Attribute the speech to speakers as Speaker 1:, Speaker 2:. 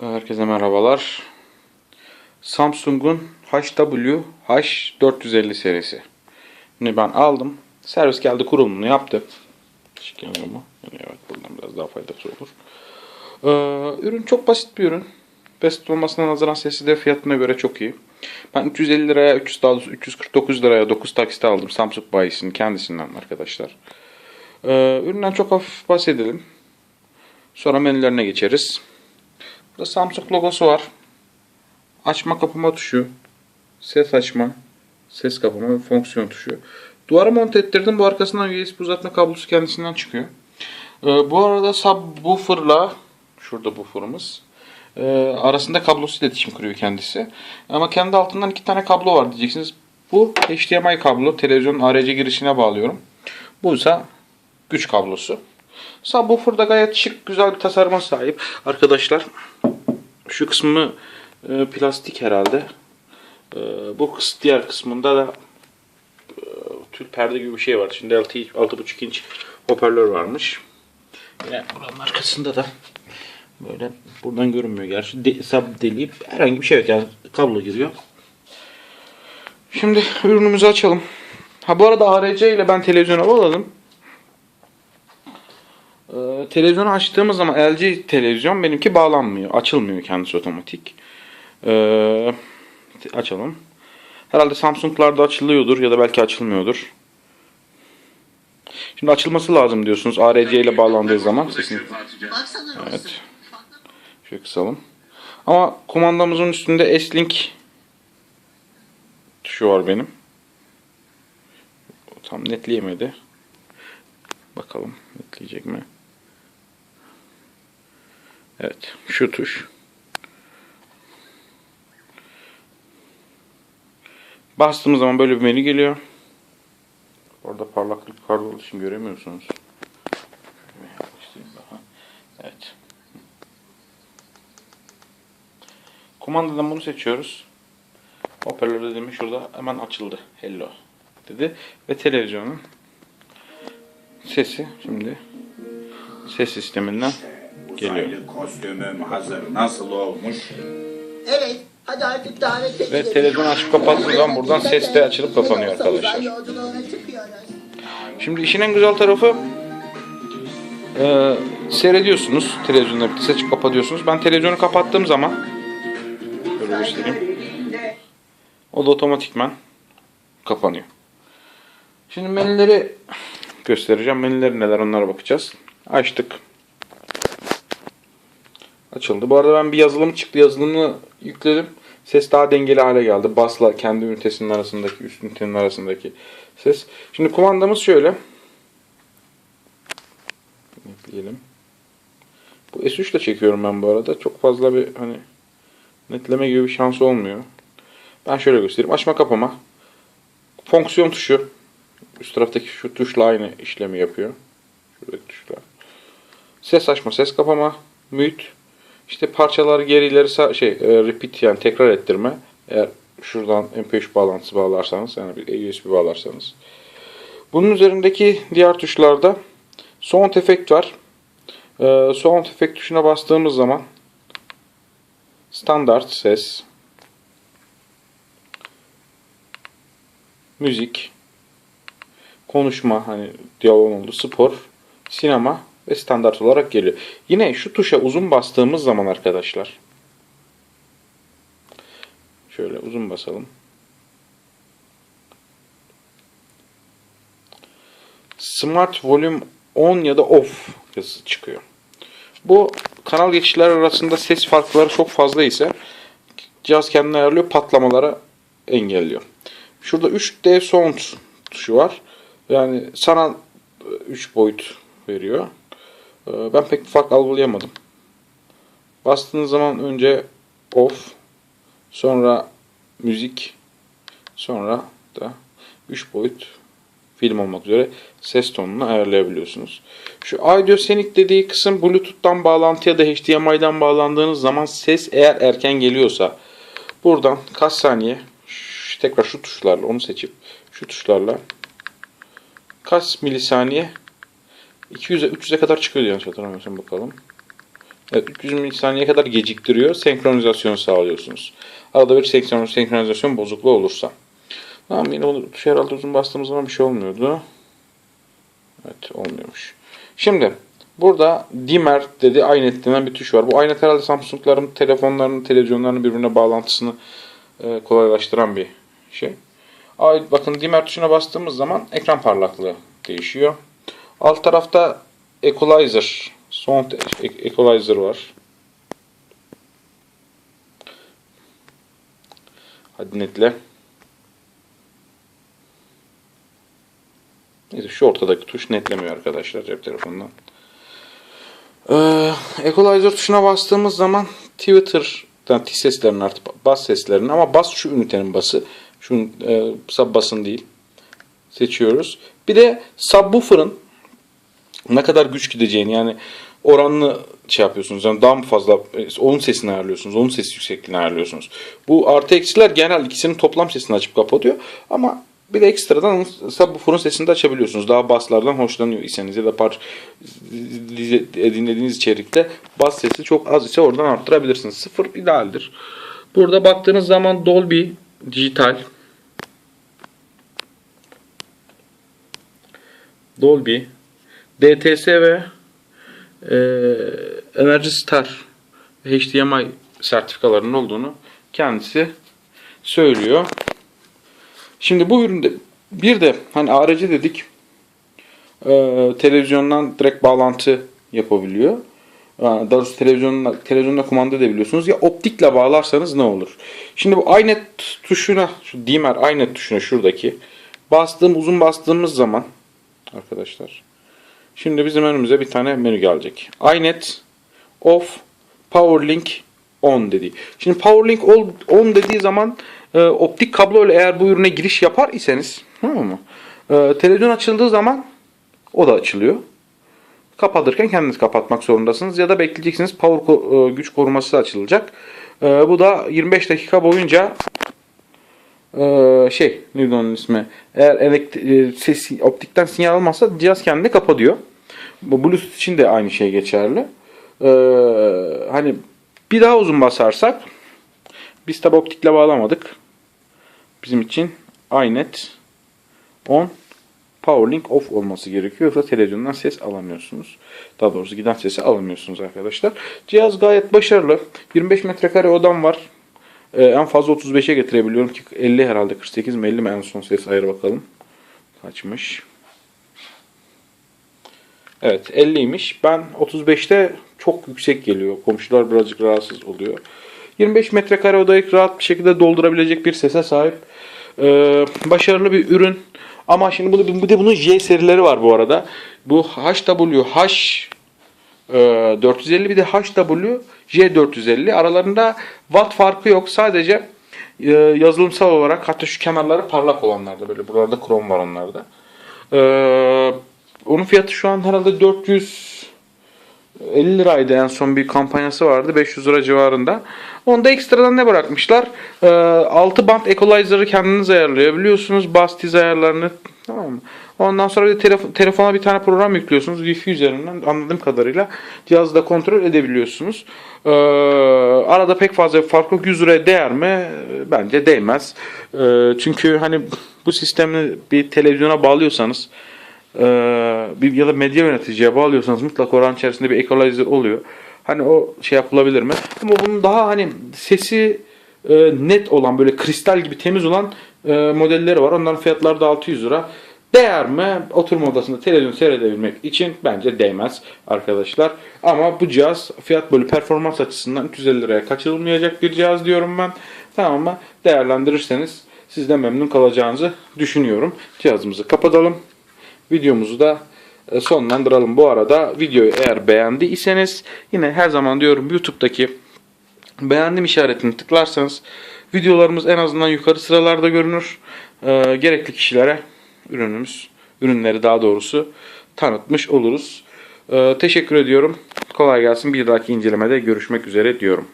Speaker 1: Herkese merhabalar. Samsung'un HW H450 serisi. Şimdi ben aldım. Servis geldi kurulumunu yaptı. Geliyor mu? Evet buradan biraz daha faydası olur. Ee, ürün çok basit bir ürün. Basit olmasına nazaran sesi de fiyatına göre çok iyi. Ben 350 liraya, 300 daha doğrusu 349 liraya 9 taksite aldım. Samsung bayisinin kendisinden arkadaşlar. Ee, üründen çok hafif bahsedelim. Sonra menülerine geçeriz. Burada Samsung logosu var. Açma kapama tuşu. Ses açma. Ses kapama fonksiyon tuşu. Duvara monte ettirdim. Bu arkasından USB uzatma kablosu kendisinden çıkıyor. Ee, bu arada subwoofer'la şurada buffer'ımız e, arasında kablosuz iletişim kuruyor kendisi. Ama kendi altından iki tane kablo var diyeceksiniz. Bu HDMI kablo. Televizyonun RC girişine bağlıyorum. Bu ise güç kablosu. Subwoofer da gayet şık, güzel bir tasarıma sahip. Arkadaşlar şu kısmı e, plastik herhalde. E, bu kıs, diğer kısmında da e, tül perde gibi bir şey var. Şimdi 6, 6.5 inç hoparlör varmış. Yine buranın arkasında da böyle buradan görünmüyor gerçi. De, sub deleyip herhangi bir şey yok yani kablo giriyor. Şimdi ürünümüzü açalım. Ha bu arada ARC ile ben televizyona bağladım. Ee, televizyonu açtığımız zaman LG televizyon benimki bağlanmıyor. Açılmıyor kendisi otomatik. Ee, açalım. Herhalde Samsung'larda açılıyordur ya da belki açılmıyordur. Şimdi açılması lazım diyorsunuz ARC ile bağlandığı zaman sesin.
Speaker 2: Baksana
Speaker 1: Evet. Şöyle kısalım. Ama kumandamızın üstünde S-Link tuşu var benim. Tam netleyemedi. Bakalım netleyecek mi? Evet. Şu tuş. Bastığımız zaman böyle bir menü geliyor. Orada parlaklık yukarıda olduğu için göremiyorsunuz. Evet. Kumandadan bunu seçiyoruz. Hoparlör dediğimi şurada hemen açıldı. Hello dedi. Ve televizyonun sesi şimdi ses sisteminden geliyor.
Speaker 3: Uzaylı kostümüm hazır. Nasıl olmuş?
Speaker 2: Evet. Hadi artık davet edelim.
Speaker 1: Ve televizyon açıp kapattığın zaman buradan ses de açılıp kapanıyor arkadaşlar.
Speaker 2: Uzay yolculuğuna çıkıyoruz.
Speaker 1: Şimdi işin en güzel tarafı e, seyrediyorsunuz. Televizyonda bir ses açıp kapatıyorsunuz. Ben televizyonu kapattığım zaman şöyle göstereyim. O da otomatikman kapanıyor. Şimdi menüleri göstereceğim. Menüleri neler onlara bakacağız. Açtık. Açıldı. Bu arada ben bir yazılım çıktı. Yazılımı yükledim. Ses daha dengeli hale geldi. Basla kendi ünitesinin arasındaki, üst ünitenin arasındaki ses. Şimdi kumandamız şöyle. Netleyelim. Bu S3 ile çekiyorum ben bu arada. Çok fazla bir hani netleme gibi bir şans olmuyor. Ben şöyle göstereyim. Açma kapama. Fonksiyon tuşu. Üst taraftaki şu tuşla aynı işlemi yapıyor. Şuradaki tuşla. Ses açma, ses kapama, mute. İşte parçaları geri ileri şey e, repeat yani tekrar ettirme. Eğer şuradan MP3 bağlantısı bağlarsanız yani bir USB bağlarsanız. Bunun üzerindeki diğer tuşlarda sound efekt var. Ee, sound efekt tuşuna bastığımız zaman standart ses, müzik, konuşma hani diyalog oldu, spor, sinema ve standart olarak geliyor. Yine şu tuşa uzun bastığımız zaman arkadaşlar şöyle uzun basalım. Smart Volume on ya da off yazısı çıkıyor. Bu kanal geçişler arasında ses farkları çok fazla ise cihaz kendini ayarlıyor patlamalara engelliyor. Şurada 3D sound tuşu var. Yani sana 3 boyut veriyor. Ee, Ben pek bir fark algılayamadım. Bastığınız zaman önce off, sonra müzik, sonra da 3 boyut film olmak üzere ses tonunu ayarlayabiliyorsunuz. Şu audio senik dediği kısım Bluetooth'tan bağlantı ya da HDMI'den bağlandığınız zaman ses eğer erken geliyorsa buradan kaç saniye tekrar şu tuşlarla onu seçip şu tuşlarla kaç milisaniye 200'e 300'e kadar çıkıyor diye yanlış hatırlamıyorsam bakalım. Evet, 300 milisaniye kadar geciktiriyor. Senkronizasyon sağlıyorsunuz. Arada bir senkron- senkronizasyon bozukluğu olursa. Tamam yine onu tuş herhalde uzun bastığımız zaman bir şey olmuyordu. Evet olmuyormuş. Şimdi burada dimmer dedi iNet denen bir tuş var. Bu iNet herhalde Samsung'ların telefonlarının, televizyonlarının birbirine bağlantısını e, kolaylaştıran bir şey. Ay, bakın dimmer tuşuna bastığımız zaman ekran parlaklığı değişiyor. Alt tarafta equalizer, sound equalizer var. Hadi netle. Neyse şu ortadaki tuş netlemiyor arkadaşlar cep telefonundan. Ee, equalizer tuşuna bastığımız zaman Twitter'dan tiz seslerini artık bas seslerini ama bas şu ünitenin bası. Şu e, sub basın değil. Seçiyoruz. Bir de subwoofer'ın ne kadar güç gideceğini yani oranlı şey yapıyorsunuz. Yani daha mı fazla e, onun sesini ayarlıyorsunuz. Onun ses yüksekliğini ayarlıyorsunuz. Bu artı eksiler genel ikisinin toplam sesini açıp kapatıyor. Ama bir de ekstradan subwoofer'ın sesini de açabiliyorsunuz. Daha baslardan hoşlanıyor iseniz ya da par dinlediğiniz içerikte bas sesi çok az ise oradan arttırabilirsiniz. Sıfır idealdir. Burada baktığınız zaman Dolby dijital Dolby, DTS ve e, Energy Star ve HDMI sertifikalarının olduğunu kendisi söylüyor. Şimdi bu üründe bir de hani aracı dedik e, televizyondan direkt bağlantı yapabiliyor. Yani daha doğrusu televizyonla, televizyonla kumanda edebiliyorsunuz. Ya optikle bağlarsanız ne olur? Şimdi bu iNet tuşuna, şu dimmer iNet tuşuna şuradaki bastığım uzun bastığımız zaman arkadaşlar. Şimdi bizim önümüze bir tane menü gelecek. iNet off PowerLink on dedi. Şimdi PowerLink on, dediği zaman e, optik kablo ile eğer bu ürüne giriş yapar iseniz tamam mı? E, televizyon açıldığı zaman o da açılıyor. Kapatırken kendiniz kapatmak zorundasınız ya da bekleyeceksiniz power ko- e, güç koruması açılacak. E, bu da 25 dakika boyunca ee, şey neydi onun ismi eğer elektri- e, ses optikten sinyal almazsa cihaz kendini kapatıyor. Bu Bluetooth için de aynı şey geçerli. Ee, hani bir daha uzun basarsak biz tabi optikle bağlamadık. Bizim için iNet on PowerLink off olması gerekiyor. Yoksa televizyondan ses alamıyorsunuz. Daha doğrusu giden sesi alamıyorsunuz arkadaşlar. Cihaz gayet başarılı. 25 metrekare odam var. Ee, en fazla 35'e getirebiliyorum ki 50 herhalde 48 mi 50 mi en son ses ayarı bakalım. Kaçmış. Evet 50'ymiş. Ben 35'te çok yüksek geliyor. Komşular birazcık rahatsız oluyor. 25 metrekare odayı rahat bir şekilde doldurabilecek bir sese sahip. Ee, başarılı bir ürün. Ama şimdi bunu, bir de bunun J serileri var bu arada. Bu HWH 450 bir de HW J450 aralarında watt farkı yok. Sadece e, yazılımsal olarak hatta şu kenarları parlak olanlarda böyle buralarda krom var onlarda. Ee, onun fiyatı şu an herhalde 450 liraydı en son bir kampanyası vardı 500 lira civarında. Onda ekstradan ne bırakmışlar? Ee, 6 band equalizer'ı kendiniz ayarlayabiliyorsunuz. Bas tiz ayarlarını tamam mı? Ondan sonra bir de telefon, telefona bir tane program yüklüyorsunuz. Wi-Fi üzerinden anladığım kadarıyla cihazı da kontrol edebiliyorsunuz. Ee, arada pek fazla fark yok. 100 liraya değer mi? Ee, Bence değmez. Ee, çünkü hani bu sistemi bir televizyona bağlıyorsanız ee, bir ya da medya yöneticiye bağlıyorsanız mutlaka oranın içerisinde bir equalizer oluyor. Hani o şey yapılabilir mi? Ama bunun daha hani sesi e, net olan böyle kristal gibi temiz olan e, modelleri var. Onların fiyatları da 600 lira. Değer mi? Oturma odasında televizyon seyredebilmek için bence değmez arkadaşlar. Ama bu cihaz fiyat bölü performans açısından 350 liraya kaçırılmayacak bir cihaz diyorum ben. Tamam mı? Değerlendirirseniz siz de memnun kalacağınızı düşünüyorum. Cihazımızı kapatalım. Videomuzu da e, sonlandıralım. Bu arada videoyu eğer beğendiyseniz yine her zaman diyorum YouTube'daki beğendim işaretini tıklarsanız videolarımız en azından yukarı sıralarda görünür. Ee, gerekli kişilere ürünümüz, ürünleri daha doğrusu tanıtmış oluruz. Ee, teşekkür ediyorum. Kolay gelsin. Bir dahaki incelemede görüşmek üzere diyorum.